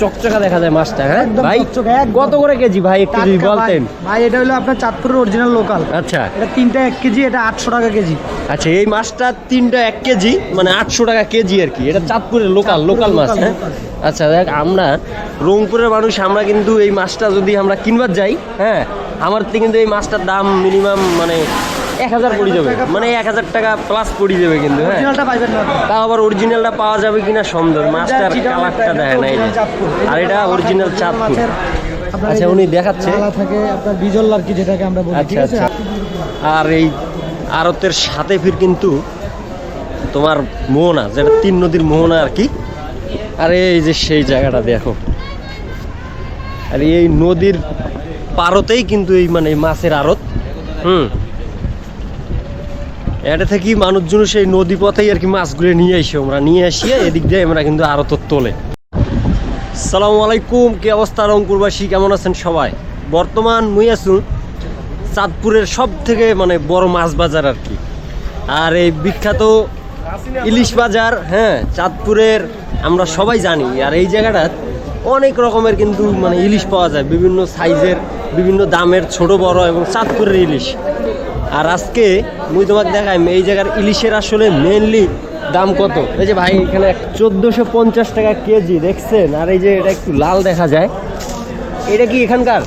চকচকা দেখা যায় মাছটা হ্যাঁ? ভাই কত করে কেজি ভাই একটু যদি ভাই। বলতেন? ভাই এটা হলো আপনার চাঁদপুরের অরিজিনাল লোকাল আচ্ছা। এটা তিনটা এক কেজি এটা আটশো টাকা কেজি। আচ্ছা এই মাছটা তিনটা এক কেজি মানে আটশো টাকা কেজি আর কি। এটা চাঁদপুরের লোকাল লোকাল মাছ হ্যাঁ? আচ্ছা দেখ আমরা রংপুরের মানুষ আমরা কিন্তু এই মাছটা যদি আমরা কিনবার যাই হ্যাঁ? আমার কিন্তু এই মাছটার দাম মিনিমাম মানে এক হাজার পড়ে যাবে। মানে এক হাজার টাকা প্লাস পড়ে যাবে কিন্তু হ্যাঁ। অরিজিনালটা পাইবেন না। তাও আবার অরিজিনালটা পাওয়া যাবে কিনা সন্দেহ। মাছটার কালারটা একটা দেখে না। আর এটা অরিজিনাল চাঁদপুর আচ্ছা, উনি দেখাচ্ছে। থাকে আপনার বিজল লার্কি যেটাকে আমরা বলি ঠিক আচ্ছা আছে? আচ্ছা আর এই আড়তের সাথে ফির কিন্তু তোমার মোহনা যেটা তিন নদীর মোহনা আর কি। আর এই যে সেই জায়গাটা দেখো। আর এই নদীর পারতেই কিন্তু এই মানে মাছের আড়ত। হুম। এটা থেকে মানুষজন সেই নদী পথেই আর কি মাছগুলো নিয়ে আসি, আমরা নিয়ে আসিয়ে এদিক দিয়ে আমরা কিন্তু আড়তর তোলে। সালামু আলাইকুম, কি অবস্থা রংপুরবাসী, কেমন আছেন সবাই? বর্তমান মুই আছু চাঁদপুরের সব থেকে মানে বড় মাছ বাজার আর কি। আর এই বিখ্যাত ইলিশ বাজার হ্যাঁ চাঁদপুরের আমরা সবাই জানি। আর এই জায়গাটা অনেক রকমের কিন্তু মানে ইলিশ পাওয়া যায়, বিভিন্ন সাইজের, বিভিন্ন দামের ছোট বড় এবং চাঁদপুরের ইলিশ। আর আজকে মুই তোমাকে দেখাই, এই জায়গার ইলিশের আসলে মেনলি দাম কত? এই যে ভাই, এখানে চোদ্দোশো পঞ্চাশ টাকা কেজি, দেখছেন? আর এই যে এটা একটু লাল দেখা যায়। এটা কি এখানকার?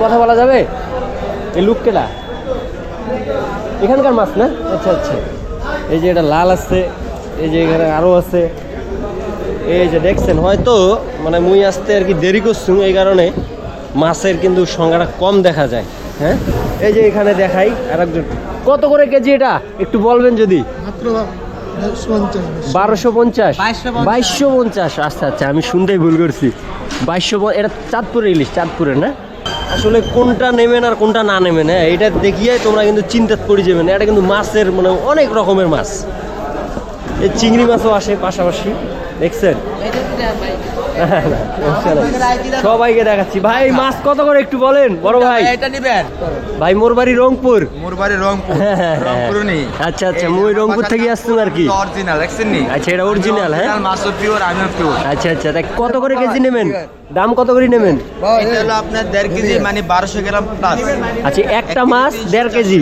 কথা বলা যাবে? এই লুককেটা এখানকার মাছ না? আচ্ছা আচ্ছা। এই যে এটা লাল আছে, এই যে এখানে আরও আছে। এই যে দেখছেন, হয়তো মানে মুই আসতে আর কি দেরি করছি, এই কারণে মাছের কিন্তু সংখ্যাটা কম দেখা যায় হ্যাঁ? এই যে এখানে দেখাই আর একজন কত করে কেজি এটা? একটু বলবেন যদি। বারোশো পঞ্চাশ 2250 বাইশশো পঞ্চাশ? আচ্ছা আচ্ছা আমি শুনতেই ভুল করছি। বাইশশো এটা চাঁদপুরে ইলিশ চাঁদপুরের না? আসলে কোনটা নেবেন আর কোনটা না নেবেন হ্যাঁ? এটা দেখিয়ে তোমরা কিন্তু চিন্তাত পড়ে যাবেন। এটা কিন্তু মাছের মানে অনেক রকমের মাছ। এই চিংড়ি মাছও আসে পাশাপাশি দেখছেন। সবাইকে দেখাচ্ছি। ভাই মাছ কত করে একটু বলেন বড় ভাই? এটা নিবেন? ভাই মোর বাড়ি রংপুর। মোর বাড়ি রংপুর। আচ্ছা, আচ্ছা, মুই রংপুর থেকে আসছেন আর কি। অরিজিনাল আচ্ছা, এটা অরিজিনাল হ্যাঁ? পিওর পিওর আচ্ছা আচ্ছা কত করে কেজি নেবেন? দাম কত করে নেবেন? এটা হলো আপনার দেড় কেজি মানে বারোশো গ্রাম প্লাস আচ্ছা একটা মাছ দেড় কেজি।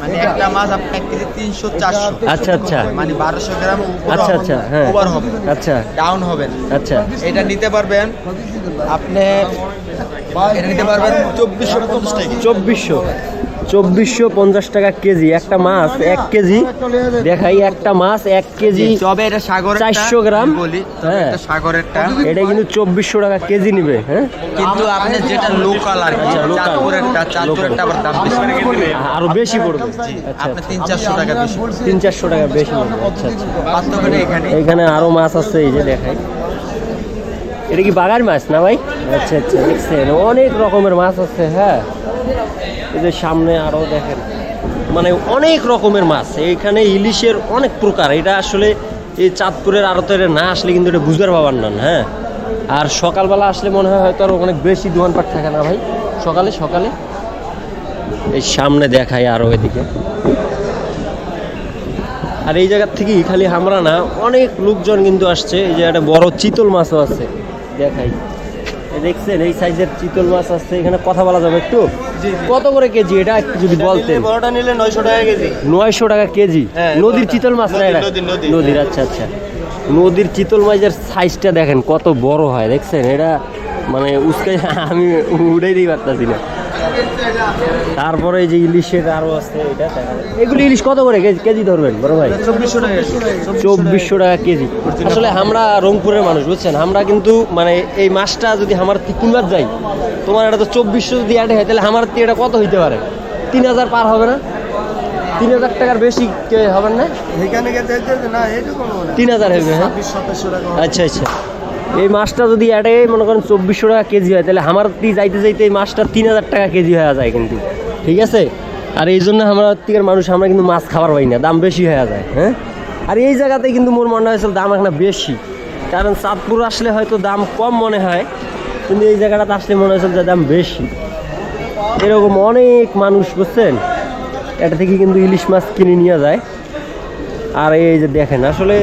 মানে একটা মাছ আপনার এক কেজি তিনশো চারশো। আচ্ছা আচ্ছা। মানে বারোশো গ্রাম আচ্ছা আচ্ছা হ্যাঁ। ওভার হবে। আচ্ছা। ডাউন হবেন আচ্ছা। এটা নিতে পারবেন আপনি এটা নিতে পারবেন চব্বিশশো পঞ্চাশ টাকা। চব্বিশশো। চব্বিশশো পঞ্চাশ টাকা কেজি। একটা মাছ এক কেজি। দেখাই একটা মাছ এক কেজি। তবে এটা সাগরের 400 গ্রাম? বলি হ্যাঁ। এটা এটা কিন্তু চব্বিশশো টাকা কেজি নিবে হ্যাঁ? কিন্তু আপনি যেটা লোকাল আর কি আচ্ছা, চাঁদপুরেরটা চাঁদপুরেরটা আবার দাম বেশি। আরও বেশি পড়বে। আপনি তিন চারশো টাকা বেশি তিন চারশো টাকা বেশি পড়বে। আচ্ছা আচ্ছা। এখানে। এখানে আরও মাছ আছে এই যে দেখাই। এটা কি বাগার মাছ না ভাই? আচ্ছা আচ্ছা দেখছেন। অনেক রকমের মাছ আছে হ্যাঁ। এই যে সামনে আরও দেখেন মানে অনেক রকমের মাছ এইখানে ইলিশের অনেক প্রকার, এটা আসলে এই চাঁদপুরের আড়তের না আসলে কিন্তু এটা বুঝবার পাবার না হ্যাঁ? আর সকালবেলা আসলে মনে হয় হয়তো আরও অনেক বেশি দোকানপাট থাকে না ভাই? সকালে সকালে? এই সামনে দেখাই আরও এদিকে। আর এই জায়গার থেকেই খালি আমরা না, অনেক লোকজন কিন্তু আসছে, এই যে একটা বড় চিতল মাছও আছে, দেখাই। দেখছেন, এই সাইজের চিতল মাছ আসছে, এখানে কথা বলা যাবে একটু? কত করে কেজি এটা একটু যদি বলতে বড়টা নিলে নয়শো টাকা কেজি। নয়শো টাকা কেজি? হ্যাঁ, নদীর চিতল মাছ না নদীর, এটা? নদীর, আচ্ছা আচ্ছা। নদীর চিতল মাছের সাইজটা দেখেন কত বড় হয় দেখছেন? এটা মানে উস্কে আমি উড়াই দিই পারতাছি না। তারপরে এই যে ইলিশের আরও আছে এটা এগুলি ইলিশ কত করে কেজি ধরবেন বড় ভাই? চব্বিশশো টাকা চব্বিশশো টাকা কেজি। আসলে আমরা রংপুরের মানুষ বুঝছেন? আমরা কিন্তু মানে এই মাছটা যদি আমার কিনবার যাই তোমার এটা তো চব্বিশশো যদি অ্যাড হয় তাহলে আমার এটা কত হইতে পারে? তিন হাজার পার হবে না? তিন হাজার টাকার বেশি কে হবে না? তিন হাজার হবে হ্যাঁ? আচ্ছা আচ্ছা। এই মাছটা যদি অ্যাডে মনে করেন চব্বিশশো টাকা কেজি হয়, তাহলে আমার যাইতে যাইতে এই মাছটা তিন হাজার টাকা কেজি হয়ে যায় কিন্তু। ঠিক আছে? আর এই জন্য আমরা থেকে মানুষ, আমরা কিন্তু মাছ খাবার পাই না, দাম বেশি হয়ে যায় হ্যাঁ? আর এই জায়গাতে কিন্তু মোর মনে হয়েছিল দাম এখন বেশি। কারণ চাঁদপুর আসলে হয়তো দাম কম মনে হয়, কিন্তু এই জায়গাটাতে আসলে মনে হয়েছিল যে দাম বেশি। এরকম অনেক মানুষ, বুঝছেন? এটা থেকে কিন্তু ইলিশ মাছ কিনে নিয়ে যায়। আর এই যে দেখেন, আসলে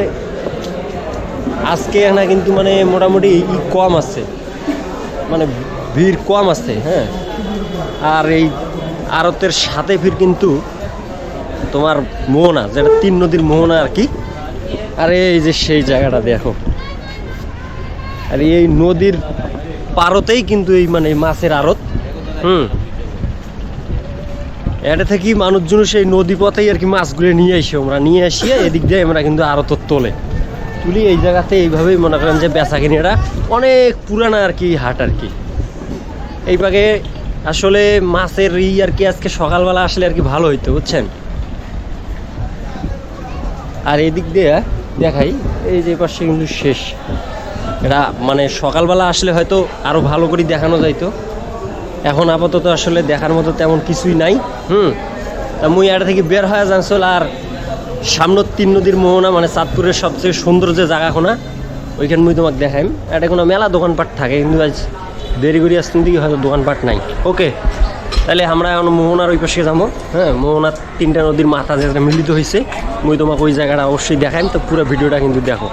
আজকে না কিন্তু মানে মোটামুটি ই কম আছে। মানে ভিড় কম আছে হ্যাঁ। আর এই আড়তের সাথে ভিড় কিন্তু তোমার মোহনা, যেটা তিন নদীর মোহনা আর কি। আর এই যে সেই জায়গাটা দেখো। আর এই নদীর পারতেই কিন্তু এই মানে মাছের আড়ত, হুম। এটা থেকেই মানুষজন সেই নদী পথেই আর কি মাছগুলো নিয়ে আসি আমরা নিয়ে আসিয়ে এদিক দিয়ে আমরা কিন্তু আড়ত তোলে। তুলি এই জায়গাতে এইভাবেই মনে করেন যে বেচা কিনি এটা অনেক পুরানা আর কি হাট আর কি। এই আসলে মাছের ই আর কি আজকে সকালবেলা আসলে আর কি ভালো হইতো, বুঝছেন? আর এদিক দিয়ে দেখাই, এই যে পাশে কিন্তু শেষ। এটা মানে সকালবেলা আসলে হয়তো আরও ভালো করে দেখানো যাইতো। এখন আপাতত আসলে দেখার মতো তেমন কিছুই নাই, হুম? তা মুই এটা থেকে বের হয়ে যাচ্ছিল আর সামনের তিন নদীর মোহনা মানে চাঁদপুরের সবচেয়ে সুন্দর যে জায়গা খোনা ওইখানে মুই তোমাকে দেখাইম। এটা কোনো মেলা দোকানপাট থাকে, কিন্তু আজ দেরি করে আসতেন দিকে হয়তো দোকানপাট নাই। ওকে, তাহলে আমরা এখন মোহনার ওই পাশে যাব। হ্যাঁ মোহনার তিনটা নদীর মাথা যেটা মিলিত হয়েছে, মুই তোমাকে ওই জায়গাটা অবশ্যই দেখাইম, তো পুরো ভিডিওটা কিন্তু দেখো।